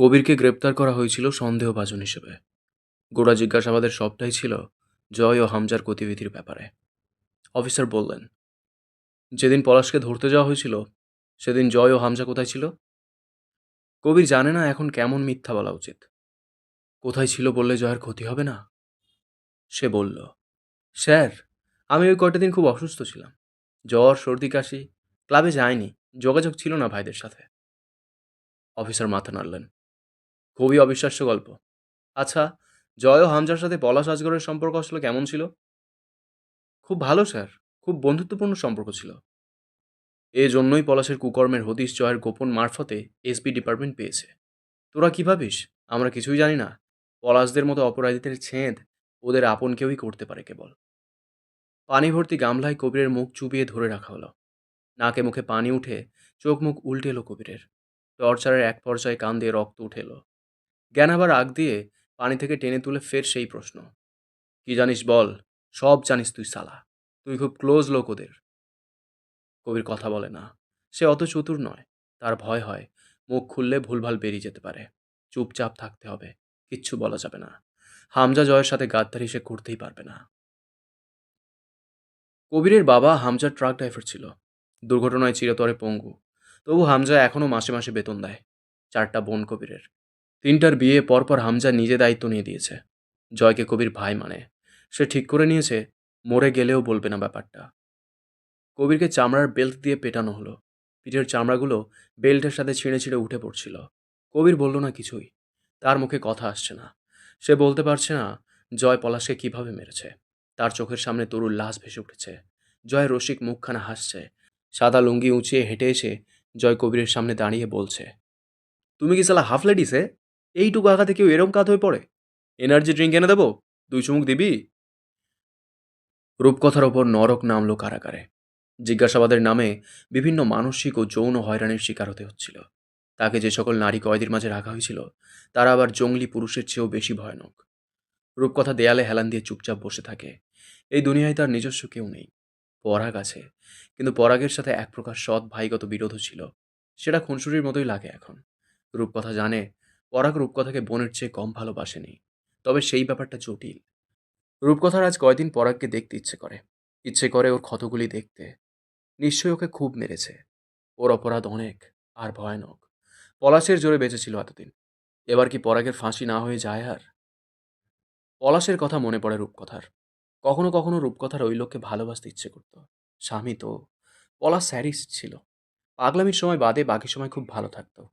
কবিরকে গ্রেপ্তার করা হয়েছিল সন্দেহভাজন হিসেবে। গোড়া জিজ্ঞাসাবাদের সবটাই ছিল জয় ও হামজার গতিবিধির ব্যাপারে। অফিসার বললেন, যেদিন পলাশকে ধরতে যাওয়া হয়েছিল, সেদিন জয় ও হামজা কোথায় ছিল? কবির জানে না এখন কেমন মিথ্যা বলা উচিত। কোথায় ছিল বললে জয়ের ক্ষতি হবে না? সে বলল, স্যার, আমি ওই কটা দিন খুব অসুস্থ ছিলাম। জ্বর, সর্দি, কাশি, ক্লাবে যায়নি, যোগাযোগ ছিল না ভাইদের সাথে। অফিসার মাথা নাড়লেন খুবই অবিশ্বাস্য গল্প। আচ্ছা জয় ও হামজার সাথে পলাশ আজগরের সম্পর্ক আসলে কেমন ছিল? খুব ভালো, স্যার। খুব বন্ধুত্বপূর্ণ সম্পর্ক ছিল। এ জন্যই পলাশের কুকর্মের হদিশ জয়ের গোপন মারফতে এসপি ডিপার্টমেন্ট পেয়েছে। তোরা কি ভাবিস? আমরা কিছুই জানি না। পলাশদের মতো অপরাধীদের ছেঁদ ওদের আপন কেউই করতে পারে কেবল। পানি ভর্তি গামলায় কবিরের মুখ চুপিয়ে ধরে রাখা হলো। নাকে মুখে পানি উঠে চোখ মুখ উল্টে এলো কবিরের। টর্চারের এক পর্যায়ে কান দিয়ে রক্ত উঠে এলো। জ্ঞান আবার আগ দিয়ে পানি থেকে টেনে তুলে ফের সেই প্রশ্ন। কি জানিস বল, সব জানিস তুই সালা, তুই খুব ক্লোজ লোক ওদের। কবির কথা বলে না, সে অত চতুর নয়, তার ভয় হয়, মুখ খুললে ভুলভাল বেরিয়ে যেতে পারে। চুপচাপ থাকতে হবে, কিচ্ছু বলা যাবে না। হামজা জয়ের সাথে গাদ্দারি সে করতেই পারবে না। কবিরের বাবা হামজার ট্রাক ড্রাইভার ছিল। দুর্ঘটনায় চিরতরে পঙ্গু। তবু হামজা এখনও মাসে মাসে বেতন দেয়, চারটা বোন কবিরের। তিনটার বিয়ে পরপর হামজা নিজে দায়িত্ব নিয়ে দিয়েছে। জয়কে কবির ভাই মানে। সে ঠিক করে নিয়েছে, মরে গেলেও বলবে না ব্যাপারটা। কবিরকে চামড়ার বেল্ট দিয়ে পেটানো হলো। পিঠের চামড়াগুলো বেল্টের সাথে ছিঁড়ে ছিঁড়ে উঠে পড়ছিল। কবির বলল না কিছুই। তার মুখে কথা আসছে না। সে বলতে পারছে না, জয় পলাশকে কীভাবে মেরেছে। তার চোখের সামনে তরুর লাশ ভেসে উঠেছে। জয় রসিক মুখখানা হাসছে। সাদা লুঙ্গি উঁচিয়ে হেঁটে এসে জয় কবিরের সামনে দাঁড়িয়ে বলছে, তুমি কি সালা হাফ লেডিসে এইটুকু আঘাতে কেউ এরম কাত হয়ে পড়ে? এনার্জি ড্রিঙ্ক এনে দেবো? দুই চুমুক দিবি? রূপকথার ওপর নরক নামলো কারাগারে। জিজ্ঞাসাবাদের নামে বিভিন্ন মানসিক ও যৌন হয়রানির শিকার হতে হচ্ছিল। তাকে যে সকল নারী কয়েদির মাঝে রাখা হয়েছিল, তারা আবার জঙ্গলি পুরুষের চেয়েও বেশি ভয়ানক। রূপকথা দেয়ালে হেলান দিয়ে চুপচাপ বসে থাকে। এই দুনিয়ায় তার নিজস্ব কেউ নেই। পরাগ আছে, কিন্তু পরাগের সাথে এক প্রকার সৎ ভাইগত বিরোধও ছিল। সেটা খুনসুরির মতোই লাগে এখন। রূপকথা জানে পরাগ রূপকথাকে বোনের চেয়ে কম ভালোবাসেনি। তবে সেই ব্যাপারটা জটিল। রূপকথার আজ কয়দিন পরাগকে দেখতে ইচ্ছে করে। ইচ্ছে করে ওর ক্ষতগুলি দেখতে। নিশ্চয়ই ওকে খুব মেরেছে। ওর অপরাধ অনেক আর ভয়ানক। পলাশের জোরে বেঁচেছিল এতদিন। এবার কি পরাগের ফাঁসি না হয়ে যায় আর? পলাশের কথা মনে পড়ে রূপকথার। কখনো কখনো রূপকথার ওই লোককে ভালোবাসতে ইচ্ছে করত। স্বামী তো। পলাশ স্যারিস ছিল। পাগলামির সময় বাদে বাকি সময় খুব ভালো থাকতো।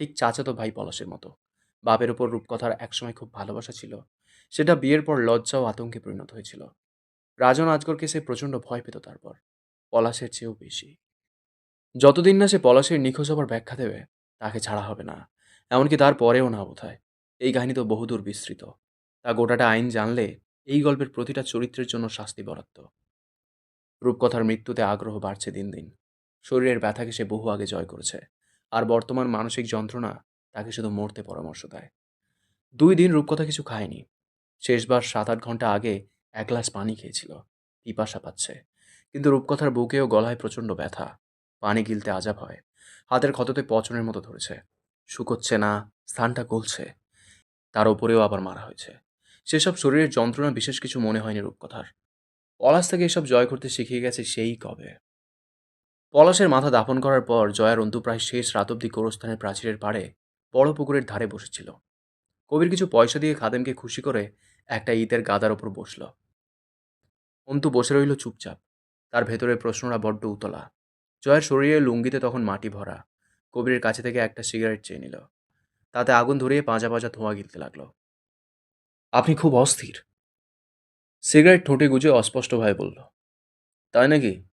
ঠিক চাচাতো ভাই পলাশের মতো। বাপের ওপর রূপকথার একসময় খুব ভালোবাসা ছিল। সেটা বিয়ের পর লজ্জা ও আতঙ্কে পরিণত হয়েছিল। রাজন আজগরকে সে প্রচণ্ড ভয় পেত তারপর। পলাশের চেয়েও বেশি। যতদিন না সে পলাশের নিখোঁজ হবার ব্যাখ্যা দেবে, তাকে ছাড়া হবে না। এমনকি তার পরেও না বোধহয়। এই কাহিনী তো বহুদূর বিস্তৃত। তা গোটাটা আইন জানলে এই গল্পের প্রতিটা চরিত্রের জন্য শাস্তি বরাদ্দ। রূপকথার মৃত্যুতে আগ্রহ বাড়ছে দিন দিন। শরীরের ব্যথাকে সে বহু আগে জয় করেছে। আর বর্তমান মানসিক যন্ত্রণা তাকে শুধু মরতে পরামর্শ দেয়। দুই দিন রূপকথা কিছু খায়নি। শেষবার সাত আট ঘণ্টা আগে এক গ্লাস পানি খেয়েছিল। পিপাসা পাচ্ছে। কিন্তু রূপকথার বুকে ও গলায় প্রচণ্ড ব্যথা। পানি গিলতে আজাব হয়। হাতের ক্ষততে পচনের মতো ধরেছে। শুকোচ্ছে না, স্থানটা গলছে। তার ওপরেও আবার মারা হয়েছে। সেসব শরীরের যন্ত্রণা বিশেষ কিছু মনে হয়নি রূপকথার। পলাশ থেকে এসব জয় করতে শিখিয়ে গেছে সেই কবে। পলাশের মাথা দাফন করার পর জয়ার অন্তু প্রায় শেষ রাত অব্দি গোরস্থানের প্রাচীরের পাড়ে বড় পুকুরের ধারে বসেছিল। কবির কিছু পয়সা দিয়ে খাদেমকে খুশি করে একটা ঈদের গাদার ওপর বসল। অন্তু বসে রইল চুপচাপ। তার ভেতরে প্রশ্নরা বড্ড উতলা। জয়ের শরীরে লুঙ্গিতে তখন মাটি ভরা। কবিরের কাছে থেকে একটা সিগারেট চেয়ে নিল। তাতে আগুন ধরিয়ে পাঁজা পাঁজা ধোঁয়া গিলতে লাগল। আপনি খুব অস্থির। সিগারেট ঠোঁটে গুজে অস্পষ্টভাবে বলল, তাই নাকি?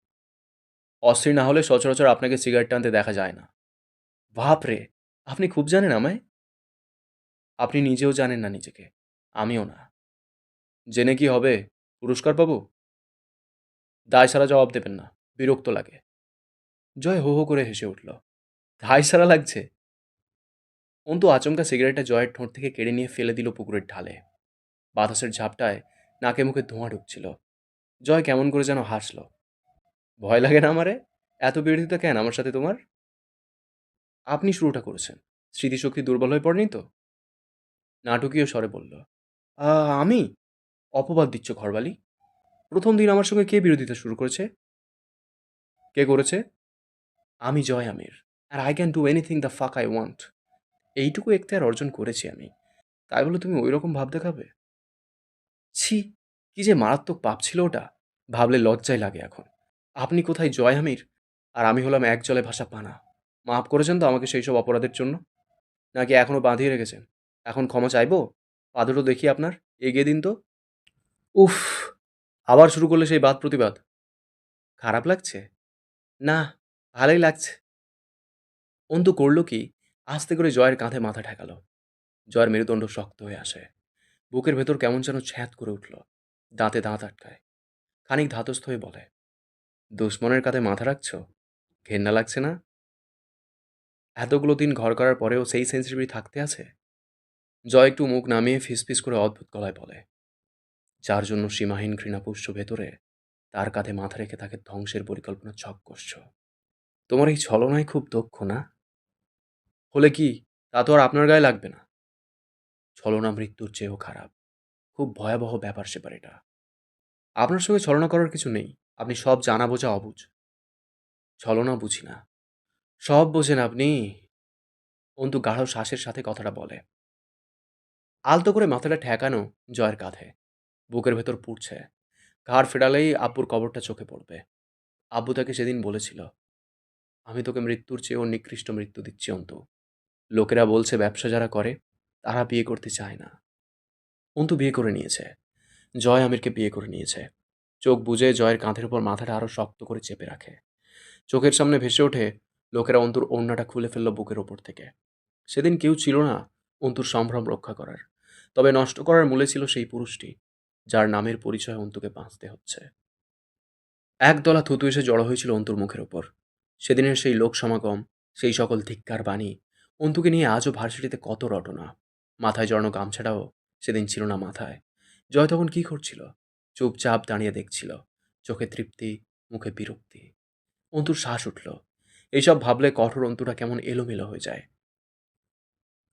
অস্থির না হলে সচরাচর আপনাকে সিগারেট টানতে দেখা যায় না। বাপ রে! আপনি খুব জানেন আমায়? আপনি নিজেও জানেন না নিজেকে। আমিও না। জেনে কি হবে? পুরস্কার পাবো? দায় সারা জবাব দেবেন না। বিরক্ত লাগে। জয় হো হো করে হেসে উঠল। দায় সারা লাগছে? অন্তু আচমকা সিগারেটটা জয়ের ঠোঁট থেকে কেড়ে নিয়ে ফেলে দিল পুকুরের ঢালে। বাতাসের ঝাপটায় নাকে মুখে ধোঁয়া ঢুকছিল। জয় কেমন করে যেন হাসল। ভয় লাগে না আমারে? এত বিরোধিতা কেন আমার সাথে তোমার? আপনি শুরুটা করেছেন। স্মৃতিশক্তি দুর্বল হয়ে পড়েনি তো? নাটকীয় স্বরে বলল আমি? অপবাদ দিচ্ছ ঘরবালি? প্রথম দিন আমার সঙ্গে কে বিরোধিতা শুরু করেছে? কে করেছে? আমি, জয় আমির। আর I can do anything the fuck I want এইটুকু এখতিয়ার অর্জন করেছি আমি। তাই বলে তুমি ওই রকম ভাব দেখাবে? ছি, কি যে মারাত্মক পাপ ছিল ওটা। ভাবলে লজ্জায় লাগে এখন। আপনি কোথায়, জয় আমির? আর আমি হলাম এক জলে ভাষা পানা। মাফ করেছেন তো আমাকে সেই সব অপরাধের জন্য। নাকি এখনও বাঁধিয়ে রেখেছেন? এখন ক্ষমা চাইব? পা দুটো দেখি আপনার। এগিয়ে দিন তো। উফ, আবার শুরু করলে সেই বাদ প্রতিবাদ। খারাপ লাগছে? না, ভালোই লাগছে। অন্তু করল কি? আস্তে করে জয়ের কাঁধে মাথা ঠেকালো। জয়ের মেরুদণ্ড শক্ত হয়ে আসে। বুকের ভেতর কেমন যেন ছ্যাঁত করে উঠল। দাঁতে দাঁত আটকায়। খানিক ধাতস্থ হয়ে বলে দুশ্মনের কাঁধে মাথা রাখছ? ঘেন্না লাগছে না? এতগুলো দিন ঘর করার পরেও সেই সেন্সিটিভিটি থাকতে আছে? জয় একটু মুখ নামিয়ে ফিসফিস করে অদ্ভুত গলায় বলে, যার জন্য সীমাহীন ঘৃণাপুষ্য ভেতরে তার কাঁধে মাথা রেখে তাকে ধ্বংসের পরিকল্পনা ছক করছ? তোমার এই ছলনায় খুব দক্ষ না? হলে কি তা তো আর আপনার গায়ে লাগবে না? ছলনা মৃত্যুর চেয়েও খারাপ। খুব ভয়াবহ ব্যাপার সেপার এটা। আপনার সঙ্গে ছলনা করার কিছু নেই। আপনি সব জানা বোঝা অবুঝ। ছলনা বুঝি না। সব বোঝেন আপনি। অন্তু গাঢ় শ্বাসের সাথে কথাটা বলে। আলতো করে মাথাটা ঠেকানো জয়ের কাঁধে। বুকের ভেতর পুড়ছে। ঘাড় ফেরালেই আব্বুর কবরটা চোখে পড়বে। আব্বু তাকে সেদিন বলেছিল, আমি তোকে মৃত্যুর চেয়েও নিকৃষ্ট মৃত্যু দিচ্ছি অন্তু। লোকেরা বলছে ব্যবসা যারা করে, তারা বিয়ে করতে চায় না। অন্তু বিয়ে করে নিয়েছে। জয় আমিরকে বিয়ে করে নিয়েছে। চোখ বুঝে জয়ের কাঁধের উপর মাথাটা আরও শক্ত করে চেপে রাখে। চোখের সামনে ভেসে ওঠে লোকেরা অন্তুর ওড়নাটা খুলে ফেলল বুকের ওপর থেকে। সেদিন কেউ ছিল না অন্তুর সম্ভ্রম রক্ষা করার। তবে নষ্ট করার মূলে ছিল সেই পুরুষটি, যার নামের পরিচয় অন্তুকে বাঁচতে হচ্ছে। একদলা থুতু এসে জড়ো হয়েছিল অন্তুর মুখের ওপর। সেদিনের সেই লোক সমাগম, সেই সকল ধিক্কার বাণী অন্তুকে নিয়ে আজও ভার্সিটিতে কত রটনা। মাথায় জড়ানো গামছাটাও সেদিন ছিল না মাথায়। জয় তখন কি করছিল? চুপচাপ দাঁড়িয়ে দেখছিল। চোখে তৃপ্তি, মুখে বিরক্তি। অন্তুর শ্বাস উঠল। এইসব ভাবলে কঠোর অন্তুটা কেমন এলোমেলো হয়ে যায়।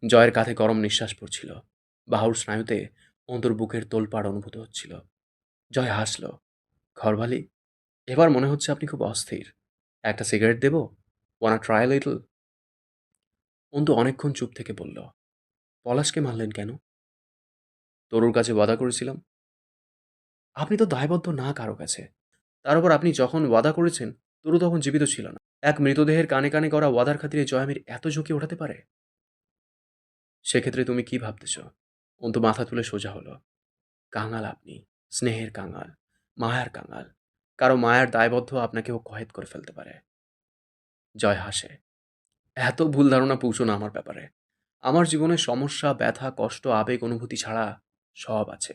জয়ের কাঁধে গরম নিঃশ্বাস পড়ছিল। বাহুর স্নায়ুতে অন্তর বুকের তোলপাড় অনুভূত হচ্ছিল। জয় হাসল। ঘরবালি, এবার মনে হচ্ছে আপনি খুব অস্থির। একটা cigarette Dev? Wanna try a little Antu অনেকক্ষণ চুপ থেকে বলল, পলাশকে মারলেন কেন? তরুর কাছে ওয়াদা করেছিলাম। আপনি তো দায়বদ্ধ না কারও কাছে। তার উপর আপনি যখন ওয়াদা করেছেন, তরু তখন জীবিত ছিল না। এক মৃতদেহের কানে কানে করা ওয়াদার খাতিরে জয়ামির এত ঝুঁকি ওঠাতে পারে? সেক্ষেত্রে তুমি কি ভাবতেছ? অন্তু মাথা তুলে সোজা হলো। কাঙাল আপনি, স্নেহের কাঙাল, মায়ার কাঙাল। কারও মায়ার দায়বদ্ধ আপনাকেও কয়েদ করে ফেলতে পারে। জয় হাসে। এত ভুল ধারণা পৌঁছো না আমার ব্যাপারে। আমার জীবনে সমস্যা, ব্যথা, কষ্ট, আবেগ, অনুভূতি ছাড়া সব আছে।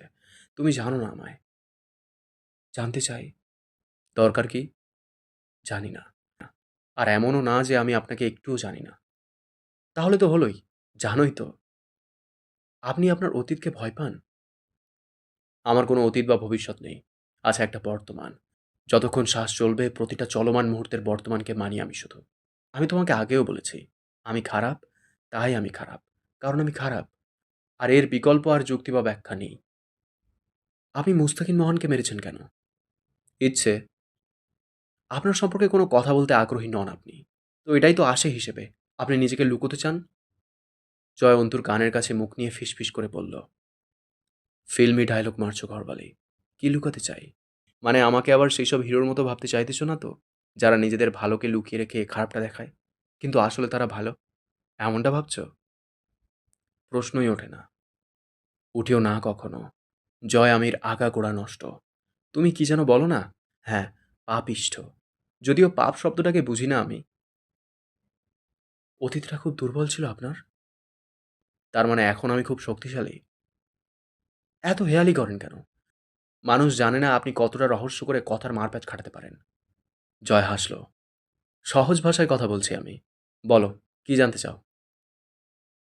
তুমি জানো না আমায়। জানতে চাই। দরকার কি? জানি না। আর এমনও না যে আমি আপনাকে একটুও জানি না। তাহলে তো হলোই, জানোই তো। আপনি আপনার অতীতকে ভয় পান? আমার কোনো অতীত বা ভবিষ্যৎ নেই। আছে একটা বর্তমান। যতক্ষণ শ্বাস চলবে, প্রতিটা চলমান মুহূর্তের বর্তমানকে মানি আমি শুধু। আমি তোমাকে আগেও বলেছি, আমি খারাপ, তাই আমি খারাপ, কারণ আমি খারাপ। আর এর বিকল্প আর যুক্তি বা ব্যাখ্যা নেই। আপনি মুস্তাকিন মোহনকে মেরেছেন কেন? ইচ্ছে। আপনার সম্পর্কে কোনো কথা বলতে আগ্রহী নন আপনি। তো এটাই তো আসে হিসেবে। আপনি নিজেকে লুকোতে চান? জয় অন্তুর কানের কাছে মুখ নিয়ে ফিসফিস করে বলল, ফিল্মি ডায়লগ মারছো ঘরবালি। কি লুকাতে চাই? মানে আমাকে আবার সেই সব হিরোর মতো ভাবতে চাইতেছো না তো? যারা নিজেদের ভালোকে লুকিয়ে রেখে খারাপটা দেখায়। কিন্তু আসলে তারা ভালো। এমনটা ভাবছ? প্রশ্নই ওঠে না। উঠেও না কখনো। জয় আমির আগা গোড়া নষ্ট। তুমি কি যেন বলো না? হ্যাঁ পাপিষ্ঠ। যদিও পাপ শব্দটাকে বুঝি না আমি। অতীতটা খুব দুর্বল ছিল আপনার? তার মানে এখন আমি খুব শক্তিশালী। এত হেয়ালি করেন কেন? মানুষ জানে না আপনি কতটা রহস্য করে কথার মারপ্যাচ খাটাতে পারেন। জয় হাসল। সহজ ভাষায় কথা বলছি আমি। বলো, কি জানতে চাও?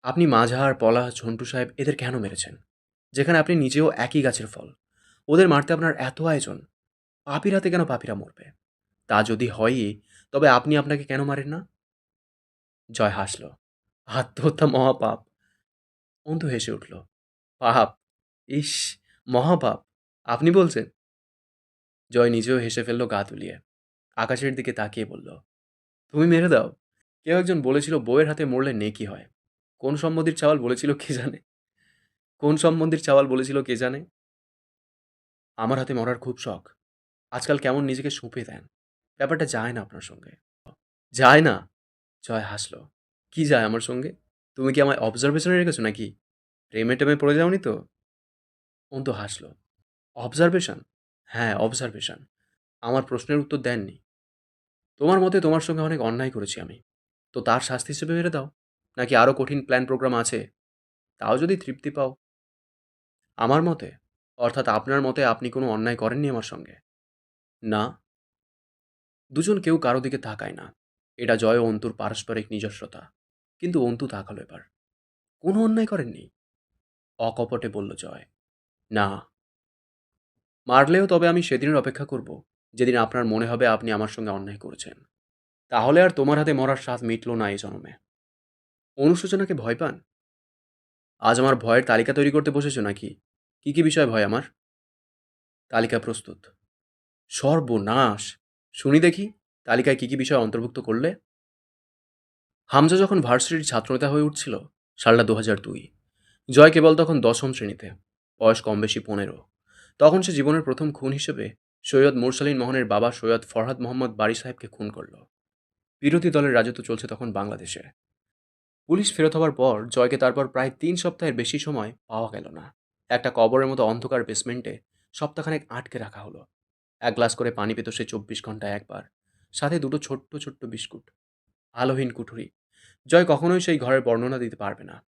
আপনি মাঝার পলা ঝন্টু সাহেব এদের কেন মেরেছেন? যেখানে আপনি নিজেও একই গাছের ফল। ওদের মারতে আপনার এত আয়োজন, পাপির হাতে কেন পাপিরা মরবে? তা যদি হয়ই, তবে আপনি আপনাকে কেন মারেন না? জয় হাসল। আত্মহত্যা মহাপাপ। অন্তু হেসে উঠল। পাপ? ইস, মহাপাপ। আপনি বলছেন? জয় নিজেও হেসে ফেলল গা তুলিয়ে। আকাশের দিকে তাকিয়ে বলল, তুমি মেরে দাও। কেউ একজন বলেছিল বউয়ের হাতে মরলে নেকি হয়। কোন সম্বন্ধীর চাওয়াল বলেছিল কে জানে? কোন সম্বন্ধীর চাওয়াল বলেছিল কে জানে? আমার হাতে মরার খুব শখ। আজকাল কেমন নিজেকে সঁপে দেন। ব্যাপারটা যায় না আপনার সঙ্গে। যায় না? জয় হাসলো। কি যায় আমার সঙ্গে? তুমি কি আমায় অবজারভেশনে রেখেছো নাকি? প্রেমে টেমে পড়ে যাওনি তো? অন্তু হাসলো। অবজারভেশন হ্যাঁ অবজারভেশন আমার প্রশ্নের উত্তর দেননি। তোমার মতে তোমার সঙ্গে অনেক অন্যায় করেছি আমি। তো তার শাস্তি হিসেবে মেরে দাও। নাকি আরও কঠিন প্ল্যান প্রোগ্রাম আছে? তাও যদি তৃপ্তি পাও। আমার মতে অর্থাৎ আপনার মতে আপনি কোনো অন্যায় করেননি আমার সঙ্গে? না। দুজন কেউ কারও দিকে তাকায় না। এটা জয় অন্তুর পারস্পরিক নিজস্বতা। কিন্তু অন্তু তাকালো এবার। কোনো অন্যায় করেননি? অকপটে বলল জয়। না। মারলেও তবে আমি সেদিনের অপেক্ষা করব। যেদিন আপনার মনে হবে আপনি আমার সঙ্গে অন্যায় করেছেন। তাহলে আর তোমার হাতে মরার স্বাদ মিটল না এই জন্মে। অনুশোচনাকে ভয় পান? আজ আমার ভয়ের তালিকা তৈরি করতে বসেছো নাকি? কি কি বিষয় ভয় আমার? তালিকা প্রস্তুত। সর্বনাশ। শুনি দেখি, তালিকায় কি কি বিষয় অন্তর্ভুক্ত করলে? হামজা যখন ভার্সিটির ছাত্রনেতা হয়ে উঠছিল, সালটা দু হাজার দুই। জয় কেবল তখন দশম শ্রেণীতে, বয়স কম বেশি পনেরো। তখন সে জীবনের প্রথম খুন হিসেবে সৈয়দ মুরসালিন মোহনের বাবা সৈয়দ ফরহাদ মোহাম্মদ বারি সাহেবকে খুন করল। বিরোধী দলের রাজত্ব চলছে তখন বাংলাদেশে। পুলিশ ফেরত হওয়ার পর জয়কে তারপর প্রায় তিন সপ্তাহের বেশি সময় পাওয়া গেল না। একটা কবরের মতো অন্ধকার বেসমেন্টে সপ্তাহখানেক আটকে রাখা হলো। এক গ্লাস করে পানি পেত সে চব্বিশ ঘন্টায় একবার। সাথে দুটো ছোট্ট ছোট্ট বিস্কুট। আলোহীন কুঠুরি। জয় কখনোই সেই ঘরের বর্ণনা দিতে পারবে না।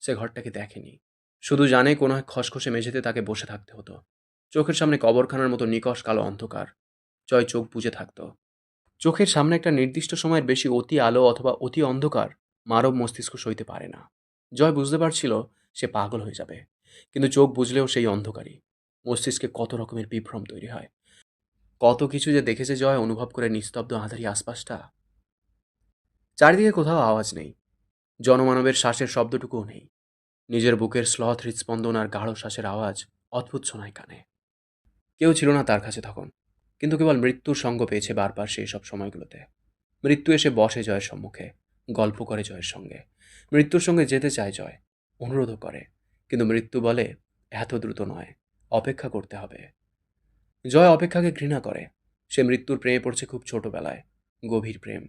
সে ঘরটাকে দেখেনি। শুধু জানে কোনো এক খসখসে মেঝেতে তাকে বসে থাকতে হতো। চোখের সামনে কবরখানার মতো নিকশ কালো অন্ধকার। জয় চোখ বুজে থাকত। চোখের সামনে একটা নির্দিষ্ট সময়ের বেশি অতি আলো অথবা অতি অন্ধকার মানব মস্তিষ্ক সইতে পারে না। জয় বুঝতে পারছিল সে পাগল হয়ে যাবে। কিন্তু চোখ বুঝলেও সেই অন্ধকারই। মস্তিষ্কে কত রকমের বিভ্রম তৈরি হয়। কত কিছু যে দেখেছে জয় অনুভব করে নিস্তব্ধ আধারি আশপাশটা। চারিদিকে কোথাও আওয়াজ নেই। জনমানবের শ্বাসের শব্দটুকুও নেই। নিজের বুকের স্লথ হৃৎস্পন্দন আর গাঢ় শ্বাসের আওয়াজ অদ্ভুত শোনায় কানে। কেউ ছিল না তার কাছে তখন, কিন্তু কেবল মৃত্যুর সঙ্গ পেয়েছে বারবার সেই সব সময়গুলোতে। মৃত্যু এসে বসে জয়ের সম্মুখে, গল্প করে জয়ের সঙ্গে। মৃত্যুর সঙ্গে যেতে চায় জয়, অনুরোধও করে। কিন্তু মৃত্যু বলে এত দ্রুত নয়, অপেক্ষা করতে হবে। জয় অপেক্ষাকে ঘৃণা করে। সে মৃত্যুর প্রেমে পড়ছে খুব ছোটবেলায়, গভীর প্রেম।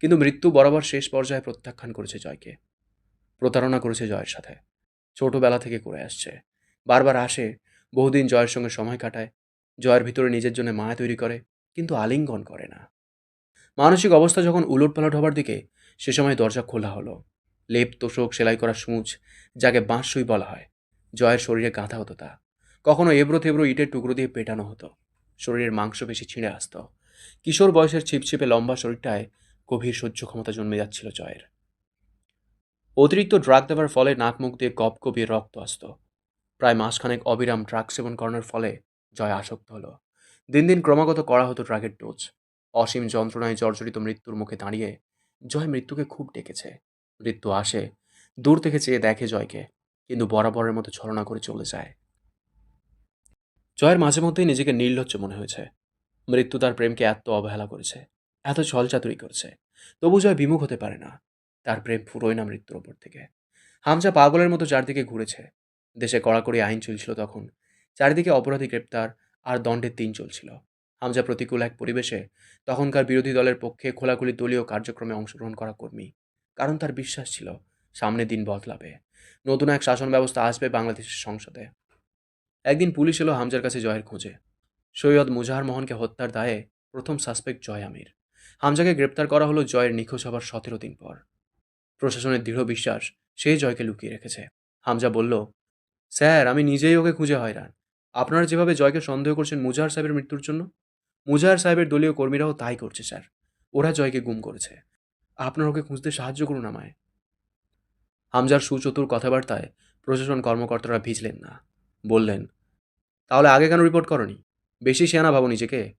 কিন্তু মৃত্যু বরাবর শেষ পর্যায়ে প্রত্যাখ্যান করেছে জয়কে। প্রতারণা করেছে জয়ের সাথে। ছোটবেলা থেকে করে আসছে। বারবার আসে, বহুদিন জয়ের সঙ্গে সময় কাটায়। জয়ের ভিতরে নিজের জন্য মায়া তৈরি করে, কিন্তু আলিঙ্গন করে না। মানসিক অবস্থা যখন উলট পালট হবার দিকে, সে সময় দরজা খোলা হলো। লেপ তোষক সেলাই করা সূচ, যাকে বাঁশসুই বলা হয়। জয়ের শরীরে গাঁথা হতো তা। কখনো এবড়ো থেবড়ো ইটের টুকরো দিয়ে পেটানো হতো। শরীরের মাংস বেশি ছিঁড়ে আসতো। কিশোর বয়সের ছিপছিপে লম্বা শরীরটায় গভীর সহ্য ক্ষমতা জন্মে যাচ্ছিল জয়ের। অতিরিক্ত ড্রাগ দেওয়ার ফলে নাক মুখ দিয়ে গপ গপিয়ে রক্ত আসত। প্রায় মাসখানেক অবিরাম ড্রাগ সেবন করানোর ফলে জয় আসক্ত হলো। দিন দিন ক্রমাগত করা হতো ড্রাগের ডোজ। অসীম যন্ত্রণায় জর্জরিত মৃত্যুর মুখে দাঁড়িয়ে জয় মৃত্যুকে খুব ডেকেছে। মৃত্যু আসে, দূর থেকে চেয়ে দেখে জয়কে, কিন্তু বরাবরের মতো ছলনা করে চলে যায়। জয়ের মাঝে মধ্যেই নিজেকে নির্লজ্জ মনে হয়েছে। মৃত্যু তার প্রেমকে এত অবহেলা করেছে, এত ছলচাতুরি করেছে, তবু জয় বিমুখ হতে পারে না। তার প্রেম ফুরোয় না মৃত্যুর ওপর থেকে। হামজা পাগলের মতো চারদিকে ঘুরেছে। দেশে কড়াকড়ি আইন চলছিল তখন। চারিদিকে অপরাধী গ্রেপ্তার আর দণ্ডের দিন চলছিল। হামজা প্রতিকূল এক পরিবেশে তখনকার বিরোধী দলের পক্ষে খোলাখুলি দলীয় কার্যক্রমে অংশগ্রহণ করা কর্মী। কারণ তার বিশ্বাস ছিল সামনের দিন বদলাবে। নতুন এক শাসন ব্যবস্থা আসবে বাংলাদেশের সংসদে। একদিন পুলিশ এলো হামজার কাছে জয়ের খোঁজে। সৈয়দ মুজাহার মোহনকে হত্যার দায়ে প্রথম সাসপেক্ট জয় আমির। হামজাকে গ্রেপ্তার করা হলো জয়ের নিখোঁজ হবার সতেরো দিন পর। প্রশাসনের দৃঢ় বিশ্বাস সে জয়কে লুকিয়ে রেখেছে। হামজা বলল, স্যার, আমি নিজেই ওকে খুঁজে হয়রান। আপনারা যেভাবে জয়কে সন্দেহ করছেন মুজাহার সাহেবের মৃত্যুর জন্য, মুজাহার সাহেবের দলীয় কর্মীরাও তাই করছে, স্যার। ওরা জয়কে গুম করেছে। আপনার ওকে খুঁজতে সাহায্য করুন আমায়। হামজার সুচতুর কথাবার্তায় প্রশাসন কর্মকর্তারা ভিজলেন না। বললেন, তাহলে আগে কেন রিপোর্ট করনি? বেশি শেয়ানা ভাবো নিজেকে।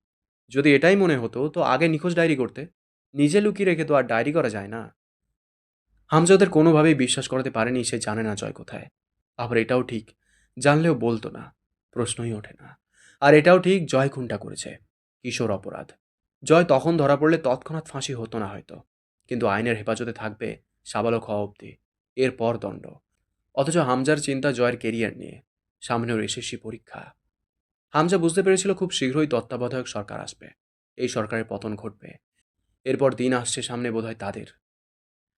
যদি এটাই মনে হতো, তো আগে নিখোঁজ ডায়েরি করতে। নিজে লুকিয়ে রেখে তো আর ডায়েরি করা যায় না। হামজা ওদের কোনোভাবেই বিশ্বাস করাতে পারেনি, সে জানে না জয় কোথায়। আবার এটাও ঠিক, জানলেও বলতো না, প্রশ্নই ওঠে না। আর এটাও ঠিক, জয় খুনটা করেছে, কিশোর অপরাধ। জয় তখন ধরা পড়লে তৎক্ষণাৎ ফাঁসি হতো না হয়তো। কিন্তু আইনের হেফাজতে থাকবে সাবালক হওয়া অবধি। এরপর দণ্ড। অথচ হামজার চিন্তা জয়ের কেরিয়ার নিয়ে সামনে ওর এসএসসি পরীক্ষা। হামজা বুঝতে পেরেছিল খুব শীঘ্রই তত্ত্বাবধায়ক সরকার আসবে। এই সরকারের পতন ঘটবে। এরপর দিন আসছে সামনে বোধহয় তাদের।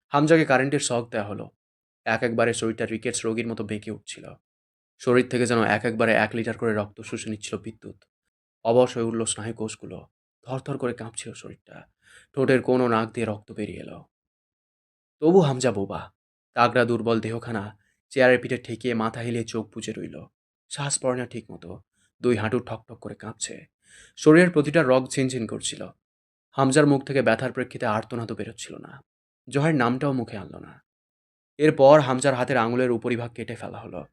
হামজাকে কারেন্টের শখ দেওয়া হলো। এক একবারে শরীরটা রিকেটস রোগীর মতো বেঁকে উঠছিল। শরীর থেকে যেন এক একবারে এক লিটার করে রক্ত শুষে নিচ্ছিল বিদ্যুৎ। অবশ হয়ে উঠল স্নায়ু কোষগুলো থরথর করে কাঁপছিল শরীরটা। ঠোঁটের কোনো নাক দিয়ে রক্ত বেরিয়ে এলো। তবু হামজা বোবা, তাগড়া দুর্বল দেহখানা, চেয়ারের পিঠে ঠেকিয়ে মাথা হিলিয়ে চোখ বুজে রইল। শ্বাস পড়ে না ঠিক মতো দুই হাঁটু ঠকঠক করে কাঁপছে। শরীরের প্রতিটা রগ ঝিনঝিন করছিল। হামজার মুখ থেকে ব্যথার প্রেক্ষিতে আর্তনাদও বেরোচ্ছিল না। জয়ের নামটাও মুখে আনল না। এরপর হামজার হাতের আঙুলের উপরিভাগ কেটে ফেলা হলো।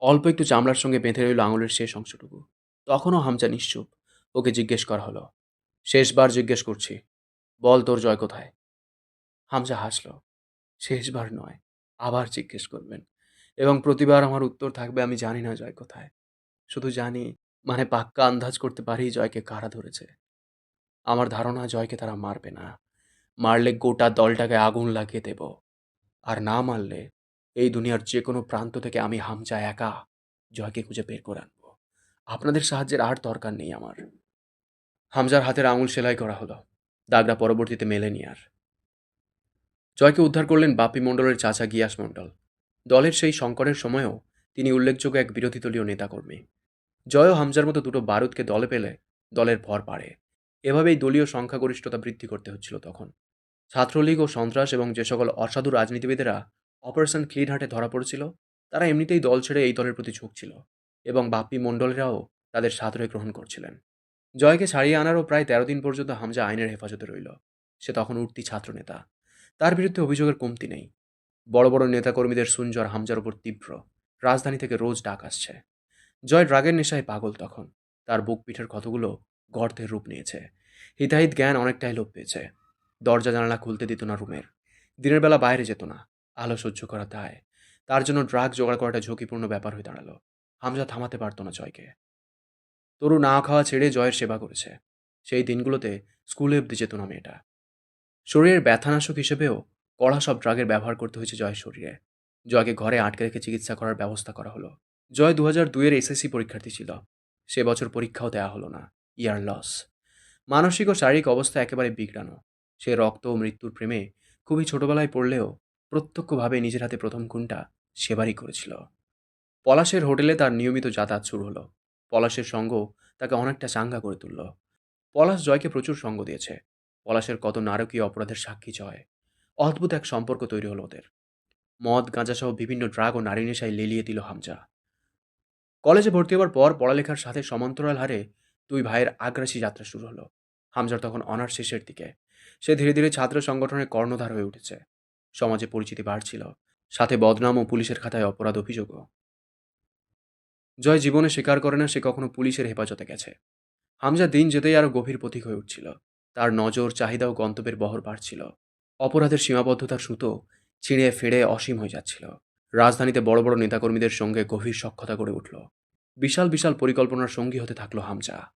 অল্প একটু চামড়ার সঙ্গে বেঁধে রইল আঙুলের শেষ অংশটুকু। তখনও হামজা নিশ্চুপ। ওকে জিজ্ঞেস করা হলো। শেষবার জিজ্ঞেস করছি। বল তোর জয় কোথায়? হামজা হাসল। শেষবার নয়, আবার জিজ্ঞেস করবেন। এবং প্রতিবার আমার উত্তর থাকবে, আমি জানি না জয় কোথায়। শুধু জানি মানে পাক্কা আন্দাজ করতে পারি জয়কে কারা ধরেছে। আমার ধারণা, জয়কে তারা মারবে না। মারলে গোটা দলটাকে আগুন লাগিয়ে দেব। আর না মারলে, এই দুনিয়ার যে কোনো প্রান্ত থেকে আমি হামজা একা জয়কে খুঁজে বের করে আনব। আপনাদের সাহায্যের আর দরকার নেই আমার। হামজার হাতের আঙুল সেলাই করা হলো। দাগটা পরবর্তীতে মেলেনি আর জয়কে উদ্ধার করলেন বাপি মণ্ডলের চাচা গিয়াস মণ্ডল। দলের সেই সংকটের সময়েও তিনি উল্লেখযোগ্য এক বিরোধী দলীয় নেতাকর্মী। জয়ও হামজার মতো দুটো বারুদকে দলে পেলে দলের ভর বাড়ে। এভাবেই দলীয় সংখ্যাগরিষ্ঠতা বৃদ্ধি করতে হচ্ছিল তখন। ছাত্রলীগ ও সন্ত্রাস এবং যে সকল অসাধু রাজনীতিবিদেরা অপারেশন ক্লিন হার্টে ধরা পড়েছিল, তারা এমনিতেই দল ছেড়ে এই দলের প্রতি ঝুঁকছিল এবং বাপ্পি মণ্ডলেরাও তাদের সাদরে গ্রহণ করছিলেন। জয়কে ছাড়িয়ে আনারও প্রায় তেরো দিন পর্যন্ত হামজা আইনের হেফাজতে রইল। সে তখন উঠতি ছাত্রনেতা। তার বিরুদ্ধে অভিযোগের কমতি নেই। বড় বড় নেতাকর্মীদের সুঞ্জর হামজার উপর তীব্র। রাজধানী থেকে রোজ ডাক আসছে। জয় ড্রাগের নেশায় পাগল তখন। তার বুক পিঠের ক্ষতগুলো গর্তের রূপ নিয়েছে। হিতাহিত জ্ঞান অনেকটাই লোপ পেয়েছে। দরজা জানালা খুলতে দিত না রুমের। দিনের বেলা বাইরে যেত না। আলো সহ্য করা দায়। তার জন্য ড্রাগ জোগাড় করাটা ঝুঁকিপূর্ণ ব্যাপার হয়ে দাঁড়াল। হামজা থামাতে পারতো না জয়কে। তরু না খাওয়া ছেড়ে জয়ের সেবা করেছে। সেই দিনগুলোতে স্কুলে অব্দি যেত না মেয়েটা। শরীরের ব্যথানাশক হিসেবেও কড়া সব ড্রাগের ব্যবহার করতে হয়েছে জয়ের শরীরে। জয়কে ঘরে আটকে রেখে চিকিৎসা করার ব্যবস্থা করা হলো। জয় দু হাজার দুইয়ের এসএসসি পরীক্ষার্থী ছিল। সে বছর পরীক্ষাও দেওয়া হলো না। Year loss. মানসিক ও শারীরিক অবস্থা একেবারে বিগড়ানো সে রক্ত ও মৃত্যুর প্রেমে খুবই ছোটবেলায় পড়লেও প্রত্যক্ষভাবে নিজের হাতে প্রথম খুনটা সেবারই করেছিল। পলাশের হোটেলে তার নিয়মিত যাতায়াত শুরু হলো। পলাশের সঙ্গ তাকে অনেকটা চাঙ্গা করে তুলল। পলাশ জয়কে প্রচুর সঙ্গ দিয়েছে। পলাশের কত নারকীয় অপরাধের সাক্ষী জয়। অদ্ভুত এক সম্পর্ক তৈরি হলো ওদের। মদ গাঁজাসহ বিভিন্ন ড্রাগ ও নারী নেশায় লেলিয়ে দিল হামজা। কলেজে ভর্তি হওয়ার পর পড়ালেখার সাথে সমান্তরাল হারে দুই ভাইয়ের আগ্রাসী যাত্রা শুরু হলো। হামজার তখন অনার্স শেষের দিকে। সে ধীরে ধীরে ছাত্র সংগঠনের কর্ণধার হয়ে উঠেছে। সমাজে পরিচিতি বাড়ছিল। সাথে বদনাম ও পুলিশের খাতায় অপরাধ অভিযোগও। জয় জীবনে স্বীকার করে না, সে কখনো পুলিশের হেফাজতে গেছে। হামজা দিন যেতেই আরও গভীর প্রতীক হয়ে উঠছিল। তার নজর, চাহিদা ও গন্তব্যের বহর বাড়ছিল। অপরাধের সীমাবদ্ধতার সুতো ছিঁড়ে ফেড়ে অসীম হয়ে যাচ্ছিল। রাজধানীতে বড় বড় নেতাকর্মীদের সঙ্গে গভীর সক্ষতা গড়ে উঠল। বিশাল বিশাল পরিকল্পনার সঙ্গী হতে থাকল হামজা।